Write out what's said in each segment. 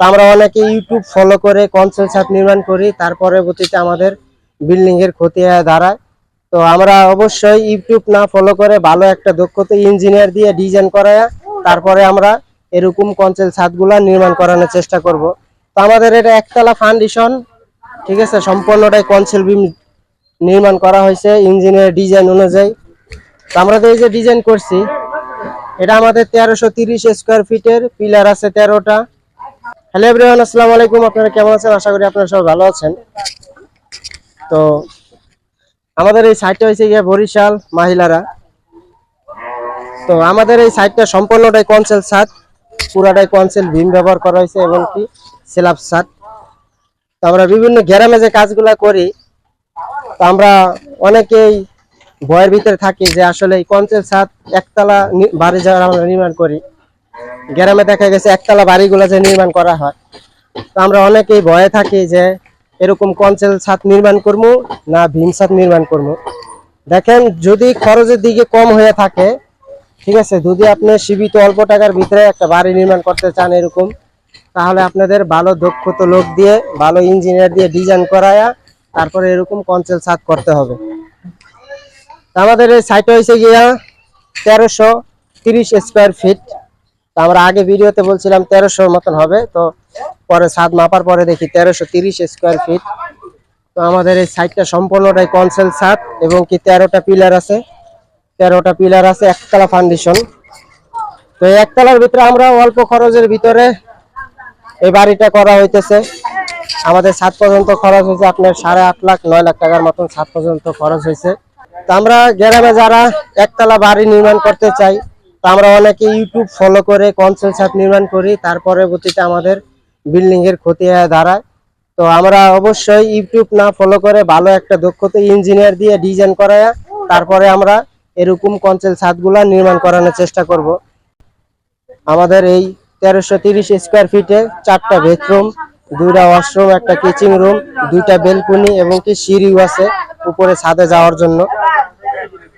তো আমরা অনেকে ইউটিউব ফলো করে কনসেল ছাদ নির্মাণ করি, তার পরবর্তীতে আমাদের বিল্ডিং এর ক্ষতি হয়ে দাঁড়ায়। তো আমরা অবশ্যই ইউটিউব না ফলো করে ভালো একটা দক্ষতা ইঞ্জিনিয়ার দিয়ে ডিজাইন করায় তারপরে আমরা এরকম কনসেল ছাদগুলা নির্মাণ করানোর চেষ্টা করব। তো আমাদের এটা একতলা ফাউন্ডেশন ঠিক আছে? সম্পূর্ণটাই কনসেল বিম নির্মাণ করা হয়েছে ইঞ্জিনিয়ার ডিজাইন অনুযায়ী। তো আমরা তো এই যে ডিজাইন করছি, এটা আমাদের তেরোশো তিরিশ স্কোয়ার ফিটের পিলার আছে তেরোটা। হ্যালো এভরিওয়ান, আসসালামু আলাইকুম। আপনারা কেমন আছেন? আশা করি আপনারা সবাই ভালো আছেন। তো আমাদের এই সাইটটা হয়েছে গিয়ে বরিশাল, মহিলারা। তো আমাদের এই সাইটটা সম্পূর্ণটাই কনসেল সাত পুরাটাই কনসেল ভীম ব্যবহার করা হয়েছে এবং কি স্ল্যাব ছাদ। তো আমরা বিভিন্ন গ্রামে যে কাজগুলা করি, তো আমরা অনেকেই ভয়ের ভিতরে থাকি যে আসলে এই কনসেল সাত একতলা বাড়ি যারা আমরা নির্মাণ করি। গ্রামে দেখা গেছে একতলা বাড়িগুলো যে নির্মাণ করা হয়। তো আমরা অনেকেই ভয়ে থাকি যে এরকম কঞ্চেল ছাদ নির্মাণ করব না ভীম ছাদ নির্মাণ করব দেখেন, যদি খরচের দিকে কম হয়ে থাকে, ঠিক আছে, যদি আপনি সীমিত অল্প টাকার ভিতরে একটা বাড়ি নির্মাণ করতে চান এরকম, তাহলে আপনাদের ভালো দক্ষত লোক দিয়ে, ভালো ইঞ্জিনিয়ার দিয়ে ডিজাইন করায়া তারপরে এরকম কঞ্চেল ছাদ করতে হবে। আমাদের এই সাইট হয়েছে গিয়া তেরোশো তিরিশ স্কোয়ার ফিট তো আমরা আগে ভিডিওতে বলছিলাম তেরোশোর মতন হবে, তো পরে ছাদ মাপার পরে দেখি তেরোশো তিরিশ স্কোয়ার ফিট তো আমাদের এই সাইটটা সম্পূর্ণটাই কনসেল ছাদ এবং কি তেরোটা পিলার আছে। তেরোটা পিলার আছে, একতলা ফাউন্ডেশন তো এই একতলার ভিতরে আমরা অল্প খরচের ভিতরে এই বাড়িটা করা হইতেছে। আমাদের ছাদ পর্যন্ত খরচ হয়েছে আপনার সাড়ে আট লাখ, নয় লাখ টাকার মতন ছাদ পর্যন্ত খরচ হয়েছে। তো আমরা গ্রামে যারা একতলা বাড়ি নির্মাণ করতে চাই তো আমরা অনেকে ইউটিউব ফলো করে কনসেল ছাদ নির্মাণ করি তার পরবর্তীতে আমাদের বিল্ডিং এর ক্ষতি হয়ে দাঁড়ায়। তো আমরা অবশ্যই ইউটিউব না ফলো করে ভালো একটা দক্ষতা ইঞ্জিনিয়ার দিয়ে ডিজাইন করায় তারপরে আমরা এরকম কনসেল ছাদগুলা নির্মাণ করানোর চেষ্টা করব। আমাদের এই তেরোশো তিরিশ স্কোয়ার ফিটে চারটা বেডরুম দুইটা ওয়াশরুম একটা কিচেন রুম দুইটা বেলকুনি এবং কি সিঁড়িও আছে উপরে ছাদে যাওয়ার জন্য।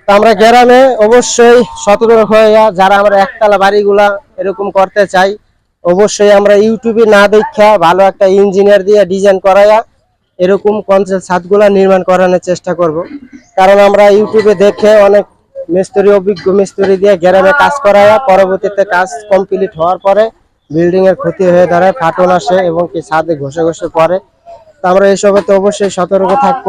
আমরা গ্রামে অবশ্যই সতর্ক হয়ে যারা আমরা একতলা বাড়িগুলা এরকম করতে চাই, অবশ্যই আমরা ইউটিউবে না দেখা ভালো একটা ইঞ্জিনিয়ার দিয়ে ডিজাইন করাইয়া এরকম কনসেল ছাদগুলা নির্মাণ করানোর চেষ্টা করব। কারণ আমরা ইউটিউবে দেখে অনেক মিস্ত্রি, অভিজ্ঞ মিস্ত্রি দিয়ে গ্রামে কাজ করাইয়া পরবর্তীতে কাজ কমপ্লিট হওয়ার পরে বিল্ডিং এর ক্ষতি হয়ে দাঁড়ায় ফাটন আসে এবং কি ছাদে ঘষে ঘষে পড়ে। তো আমরা এইসবে তো অবশ্যই সতর্ক থাকব।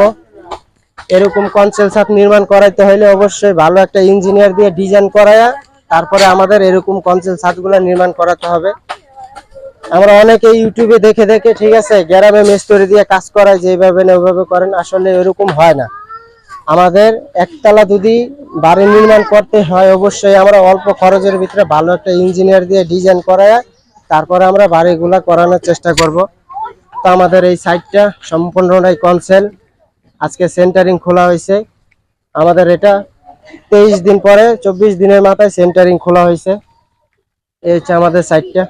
এরকম কনসেল ছাদ নির্মাণ করাইতে হলে অবশ্যই ভালো একটা ইঞ্জিনিয়ার দিয়ে ডিজাইন করায়া তারপরে আমাদের এরকম কনসেল ছাদগুলো নির্মাণ করাতে হবে। আমরা অনেকে ইউটিউবে দেখে দেখে, ঠিক আছে, গ্রামে মিস্ত্রি দিয়ে কাজ করায়, যেভাবে না ওইভাবে করেন, আসলে এরকম হয় না। আমাদের একতলা যদি বাড়ি নির্মাণ করতে হয়, অবশ্যই আমরা অল্প খরচের ভিতরে ভালো একটা ইঞ্জিনিয়ার দিয়ে ডিজাইন করায় তারপরে আমরা বাড়িগুলা করানোর চেষ্টা করব। তো আমাদের এই সাইটটা সম্পূর্ণটাই কনসেল আজকে সেন্টারিং খোলা হয়েছে। আমাদের এটা তেইশ দিন পরে, চব্বিশ দিনের মাথায় সেন্টারিং খোলা হয়েছে। এই হচ্ছে আমাদের সাইটটা